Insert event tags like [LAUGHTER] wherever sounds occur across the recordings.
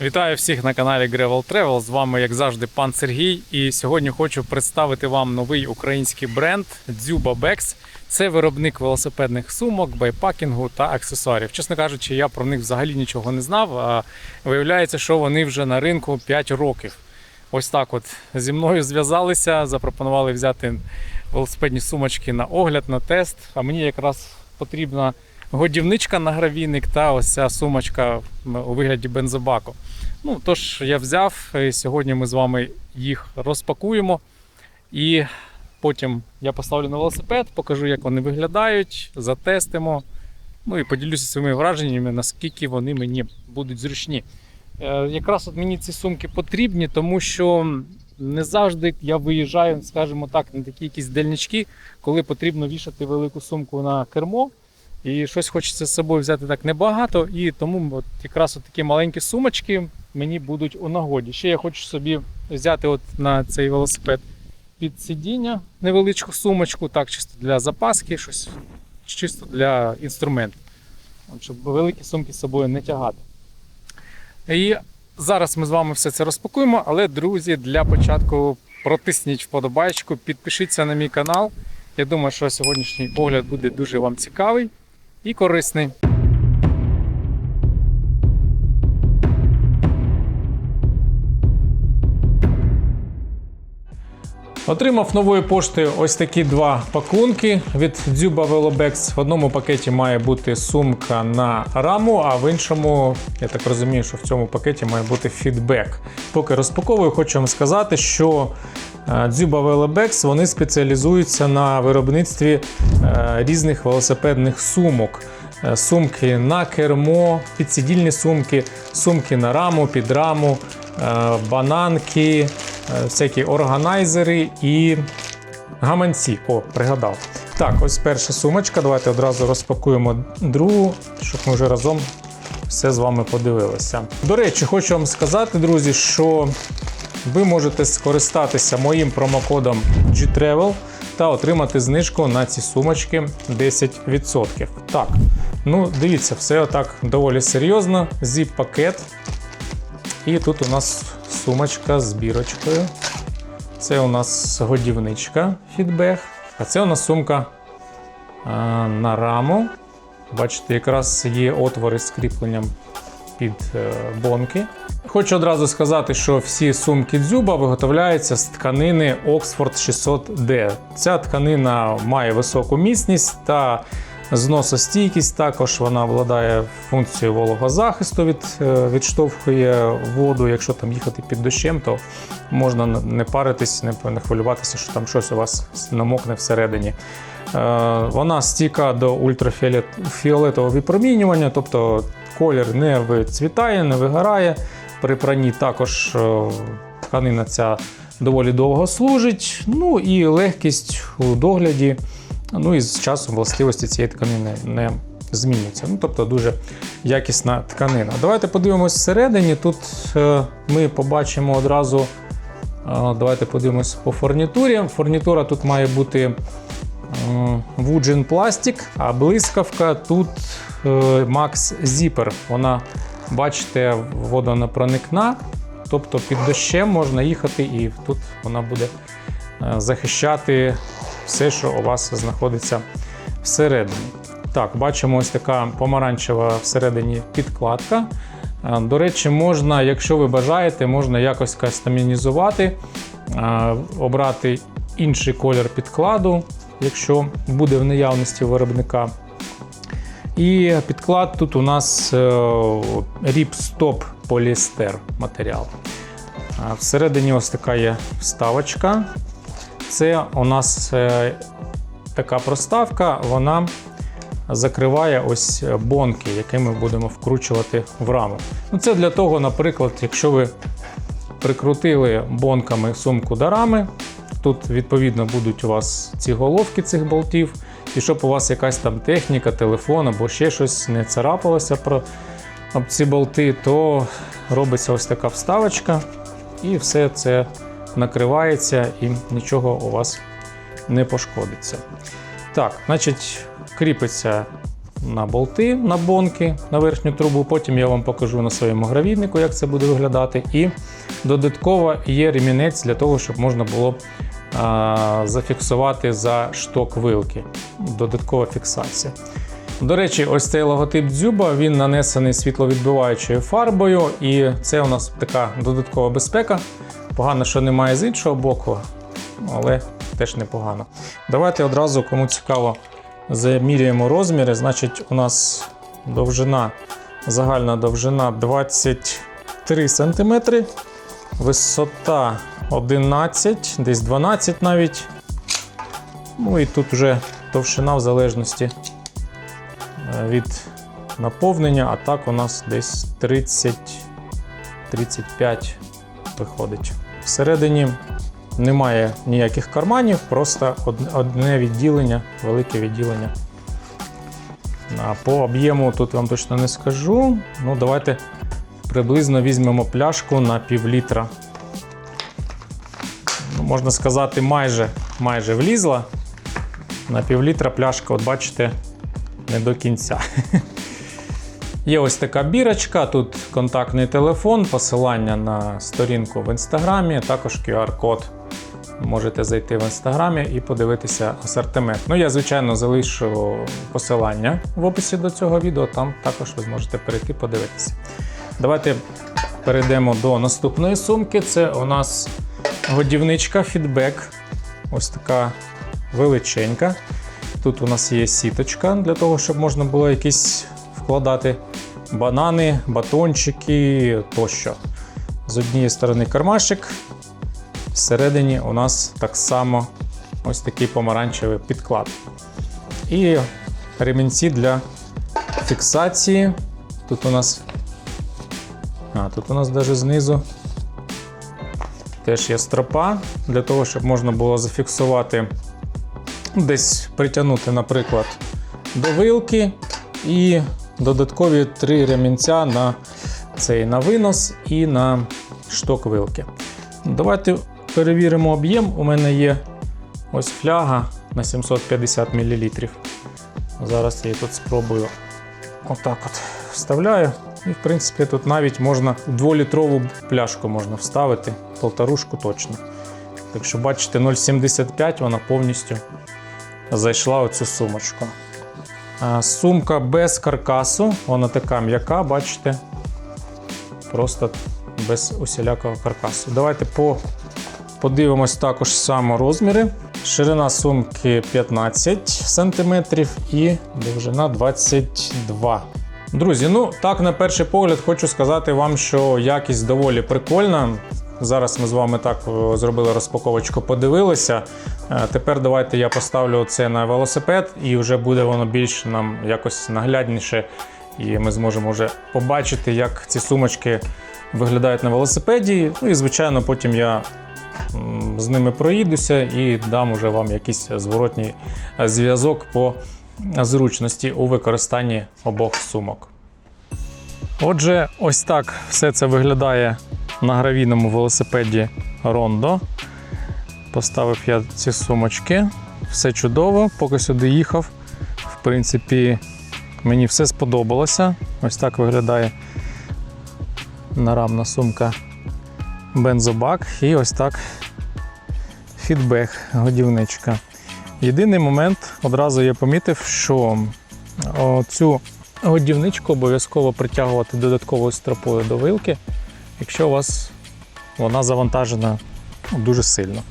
Вітаю всіх на каналі Gravel Travel. З вами, як завжди, пан Сергій. І сьогодні хочу представити вам новий український бренд Дзюба Бекс. Це виробник велосипедних сумок, байпакінгу та аксесуарів. Чесно кажучи, я про них взагалі нічого не знав. А виявляється, що вони вже на ринку 5 років. Ось так от зі мною зв'язалися, запропонували взяти велосипедні сумочки на огляд, на тест. А мені якраз потрібна годівничка на гравійник та ось ця сумочка у вигляді бензобаку. Ну, тож я взяв, і сьогодні ми з вами їх розпакуємо. І потім я поставлю на велосипед, покажу, як вони виглядають, затестимо. Ну і поділюся своїми враженнями, наскільки вони мені будуть зручні. Е, якраз от мені ці сумки потрібні, тому що не завжди я виїжджаю, скажімо так, на такі якісь дальнички, коли потрібно вішати велику сумку на кермо. І щось хочеться з собою взяти так небагато, і тому от якраз от такі маленькі сумочки мені будуть у нагоді. Ще я хочу собі взяти от на цей велосипед під сидіння невеличку сумочку, так чисто для запаски, щось чисто для інструментів, щоб великі сумки з собою не тягати. І зараз ми з вами все це розпакуємо, але, друзі, для початку протисніть вподобайку, підпишіться на мій канал. Я думаю, що сьогоднішній огляд буде дуже вам цікавий і корисний. Отримав нової пошти ось такі два пакунки від Дзюба Velobex. В одному пакеті має бути сумка на раму, а в іншому, я так розумію, що в цьому пакеті має бути фідбек. Поки розпаковую, хочу вам сказати, що Дзюба Velobex вони спеціалізуються на виробництві е, різних велосипедних сумок. Е, Сумки на кермо, підсидільні сумки, сумки на раму, під раму, е, бананки, е, всякі органайзери і гаманці. О, пригадав. Так, ось перша сумочка. Давайте одразу розпакуємо другу, щоб ми вже разом все з вами подивилися. До речі, хочу вам сказати, друзі, що ви можете скористатися моїм промокодом GTravel та отримати знижку на ці сумочки 10%. Так, ну дивіться, все отак доволі серйозно. Зіп-пакет. І тут у нас сумочка з бірочкою. Це у нас годівничка фідбег. А це у нас сумка а, на раму. Бачите, якраз є отвори з кріпленням під е, бонки. Хочу одразу сказати, що всі сумки дзюба виготовляються з тканини Oxford 600D. Ця тканина має високу міцність та зносостійкість. Також вона обладає функцією вологозахисту, від, е, відштовхує воду. Якщо там їхати під дощем, то можна не паритись, не хвилюватися, що там щось у вас намокне всередині. Е, Вона стійка до ультрафіолетового випромінювання, тобто колір не вицвітає, не вигорає. При пранні також е, тканина ця доволі довго служить. Ну і легкість у догляді. Ну і з часом властивості цієї тканини не змінюються. Ну, тобто дуже якісна тканина. Давайте подивимось всередині. Тут е, ми побачимо одразу. Давайте подивимось по фурнітурі. Фурнітура тут має бути Вуджен пластик, а блискавка тут е, Max Zipper. Вона, бачите, водонепроникна, тобто під дощем можна їхати, і тут вона буде е, захищати все, що у вас знаходиться всередині. Так, бачимо ось така помаранчева всередині підкладка. Е, До речі, можна, якщо ви бажаєте, можна якось кастомізувати, е, обрати інший колір підкладу, якщо буде в наявності виробника. І підклад тут у нас е, Ripstop поліестер матеріал. Всередині ось така є вставочка. Це у нас е, така проставка, вона закриває ось бонки, які ми будемо вкручувати в раму. Ну, Це для того, наприклад, якщо ви прикрутили бонками сумку до рами, тут відповідно будуть у вас ці головки цих болтів, і щоб у вас якась там техніка, телефон або ще щось не царапалося про ці болти, то робиться ось така вставочка, і все це накривається і нічого у вас не пошкодиться. Так, значить, кріпиться на болти, на бонки, на верхню трубу. Потім я вам покажу на своєму гравійнику, як це буде виглядати. І додатково є ремінець для того, щоб можна було зафіксувати за шток вилки. Додаткова фіксація. До речі, ось цей логотип дзюба він нанесений світловідбиваючою фарбою, і це у нас така додаткова безпека. Погано, що немає з іншого боку, але теж непогано. Давайте одразу, кому цікаво, заміряємо розміри. Значить, у нас довжина, загальна довжина 23 см, висота 11, десь 12 навіть. Ну і тут вже товщина в залежності е, від наповнення, а так у нас десь 30-35 виходить. Всередині немає ніяких карманів, просто одне відділення, велике відділення. А по об'єму тут вам точно не скажу. Ну, давайте приблизно візьмемо пляшку на пів літра. Можна сказати, майже, майже влізла. На пів літра пляшка, от бачите, не до кінця. [LAUGHS] Є ось така бірочка, тут контактний телефон, посилання на сторінку в інстаграмі, також QR-код. Можете зайти в інстаграмі і подивитися асортимент. Ну, я, звичайно, залишу посилання в описі до цього відео, там також ви зможете перейти подивитися. Давайте перейдемо до наступної сумки. Це у нас годівничка фідбек. Ось така величенька. Тут у нас є сіточка для того, щоб можна було якісь вкладати банани, батончики тощо. З однієї сторони кармашик, всередині у нас так само ось такий помаранчевий підклад. І ремінці для фіксації. Тут у нас. А, тут у нас навіть знизу теж є стропа для того, щоб можна було зафіксувати, десь притягнути, наприклад, до вилки і додаткові три ремінця на цей на винос і на шток вилки. Давайте перевіримо об'єм. У мене є ось фляга на 750 мл. Зараз я її тут спробую отак от вставляю. І, в принципі, тут навіть можна 2-літрову пляшку можна вставити, полторушку точно. Так що, бачите, 0,75 вона повністю зайшла у цю сумочку. Сумка без каркасу, вона така м'яка, бачите. Просто без усілякого каркасу. Давайте по, подивимось також само розміри. Ширина сумки 15 см і довжина 22 Друзі, ну так на перший погляд хочу сказати вам, що якість доволі прикольна. Зараз ми з вами так е, зробили розпаковочку, подивилися. Е, Тепер давайте я поставлю це на велосипед, і вже буде воно більш нам якось наглядніше. І ми зможемо вже побачити, як ці сумочки виглядають на велосипеді. Ну і звичайно, потім я з ними проїдуся і дам уже вам якийсь зворотній е, зв'язок по зручності у використанні обох сумок. Отже, ось так все це виглядає на гравійному велосипеді Rondo. Поставив я ці сумочки. Все чудово, поки сюди їхав. В принципі, мені все сподобалося. Ось так виглядає нарамна сумка бензобак. І ось так фідбек, годівничка. Єдиний момент, одразу я помітив, що цю годівничку обов'язково притягувати додатковою стропою до вилки, якщо у вас вона завантажена дуже сильно.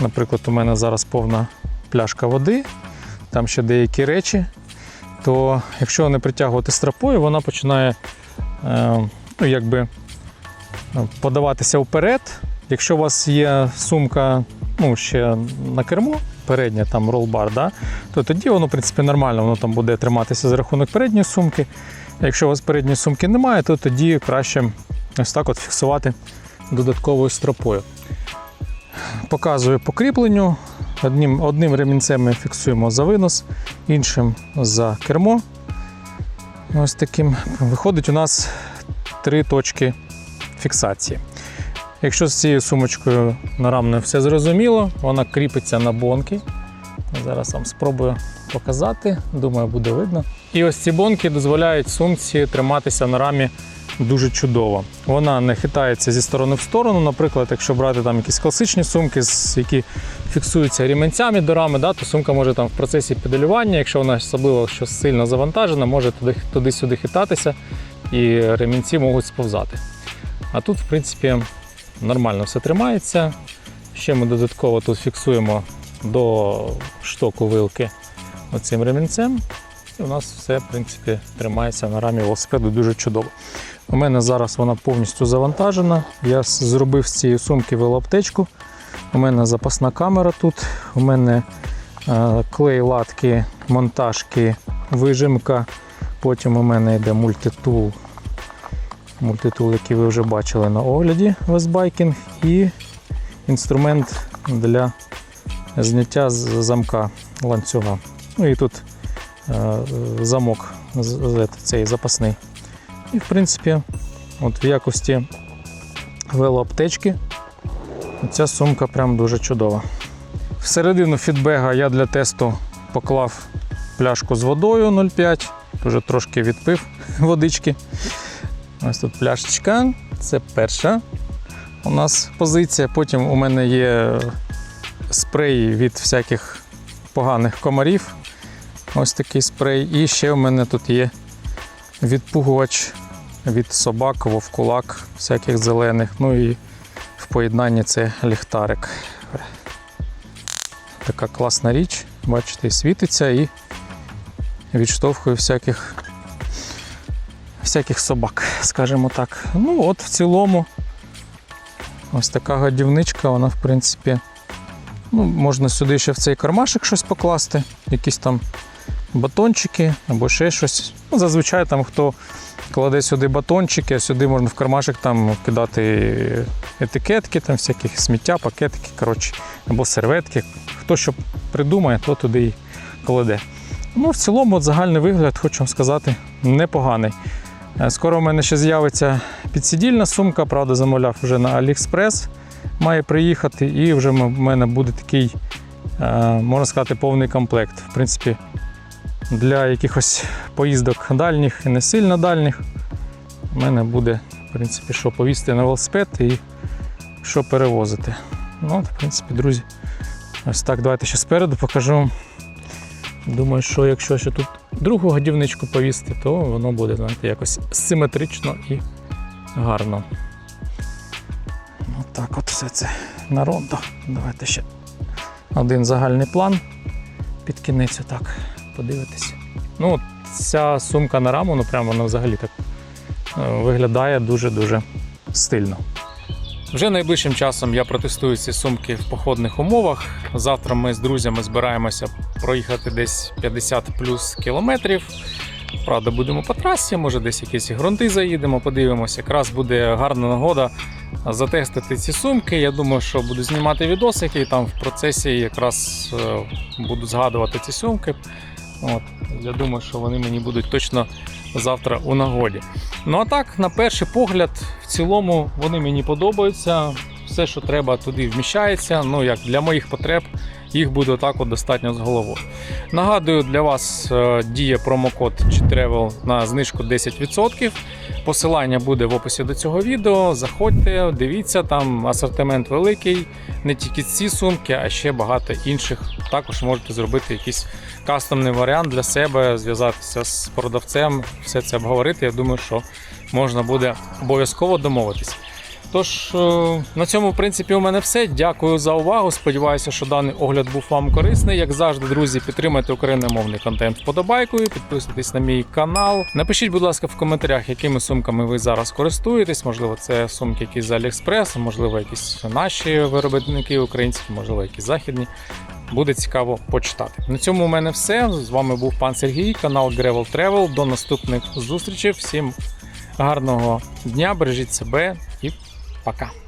Наприклад, у мене зараз повна пляшка води, там ще деякі речі, то якщо не притягувати стропою, вона починає е, ну, якби, е, подаватися вперед. Якщо у вас є сумка ну, ще на кермо, передня там ролбар, да, то тоді воно, в принципі, нормально, воно там буде триматися за рахунок передньої сумки. Якщо у вас передньої сумки немає, то тоді краще ось так от фіксувати додатковою стропою. Показую по кріпленню. Одним, одним ремінцем ми фіксуємо за винос, іншим за кермо. Ось таким. Виходить у нас три точки фіксації. Якщо з цією сумочкою нарамною все зрозуміло, вона кріпиться на бонки. Зараз вам спробую показати. Думаю, буде видно. І ось ці бонки дозволяють сумці триматися на рамі дуже чудово. Вона не хитається зі сторони в сторону. Наприклад, якщо брати там якісь класичні сумки, які фіксуються ріменцями до рами, да, то сумка може там в процесі педалювання, якщо вона особливо що сильно завантажена, може туди- туди-сюди хитатися і ремінці можуть сповзати. А тут, в принципі, нормально все тримається. Ще ми додатково тут фіксуємо до штоку вилки оцим ремінцем. І у нас все, в принципі, тримається на рамі велосипеду дуже чудово. У мене зараз вона повністю завантажена. Я зробив з цієї сумки велоаптечку. У мене запасна камера тут. У мене е, клей, латки, монтажки, вижимка. Потім у мене йде мультитул. Мультитул, який ви вже бачили на огляді Вестбайкінг. І інструмент для зняття з замка ланцюга. Ну і тут е, замок з- цей запасний. І в принципі, от в якості велоаптечки ця сумка прям дуже чудова. Всередину фідбега я для тесту поклав пляшку з водою 0,5, вже трошки відпив [LAUGHS] водички. Ось тут пляшечка, це перша у нас позиція. Потім у мене є спрей від всяких поганих комарів. Ось такий спрей. І ще у мене тут є відпугувач від собак, вовкулак, всяких зелених. Ну і в поєднанні це ліхтарик. Така класна річ. Бачите, світиться і відштовхує всяких, всяких собак, скажімо так. Ну, от в цілому, ось така годівничка, вона, в принципі, ну, можна сюди ще в цей кармашик щось покласти, якісь там батончики або ще щось. Ну, зазвичай там хто кладе сюди батончики, а сюди можна в кармашик там кидати етикетки, там всякі сміття, пакетики, коротше, або серветки. Хто що придумає, то туди і кладе. Ну, в цілому, от загальний вигляд, хочу вам сказати, непоганий. Е, Скоро в мене ще з'явиться підсидільна сумка, правда, замовляв вже на AliExpress. Має приїхати, і вже в мене буде такий, е, можна сказати, повний комплект. В принципі, для якихось поїздок дальніх і не сильно дальніх. У мене буде, в принципі, що повісти на велосипед і що перевозити. Ну, в принципі, друзі, ось так. Давайте ще спереду покажу. Думаю, що якщо ще тут другу годівничку повісти, то воно буде, знаєте, якось симетрично і гарно. От от все це на рондо. Давайте ще один загальний план під кінець отак подивитися. Ну, ця сумка на раму, ну прямо вона взагалі так е, виглядає дуже-дуже стильно. Вже найближчим часом я протестую ці сумки в походних умовах. Завтра ми з друзями збираємося проїхати десь 50 плюс кілометрів. Правда, будемо по трасі, може десь якісь ґрунти заїдемо, подивимося. Якраз буде гарна нагода затестити ці сумки. Я думаю, що буду знімати відосики і там в процесі якраз е, буду згадувати ці сумки. От, я думаю, що вони мені будуть точно завтра у нагоді. Ну а так, на перший погляд, в цілому вони мені подобаються. Все, що треба, туди вміщається. Ну як для моїх потреб, їх буде так достатньо з головою. Нагадую, для вас е, діє промокод travel на знижку 10%. Посилання буде в описі до цього відео. Заходьте, дивіться, там асортимент великий, не тільки ці сумки, а ще багато інших. Також можете зробити якийсь кастомний варіант для себе, зв'язатися з продавцем, все це обговорити. Я думаю, що можна буде обов'язково домовитись. Тож, е, на цьому, в принципі, у мене все. Дякую за увагу. Сподіваюся, що даний огляд був вам корисний. Як завжди, друзі, підтримайте україномовний контент вподобайкою, підписуйтесь на мій канал. Напишіть, будь ласка, в коментарях, якими сумками ви зараз користуєтесь. Можливо, це сумки якісь з Aliexpress, можливо, якісь наші виробники українські, можливо, якісь західні. Буде цікаво почитати. На цьому у мене все. З вами був пан Сергій, канал Gravel Travel. До наступних зустрічей. Всім гарного дня, бережіть себе і пока.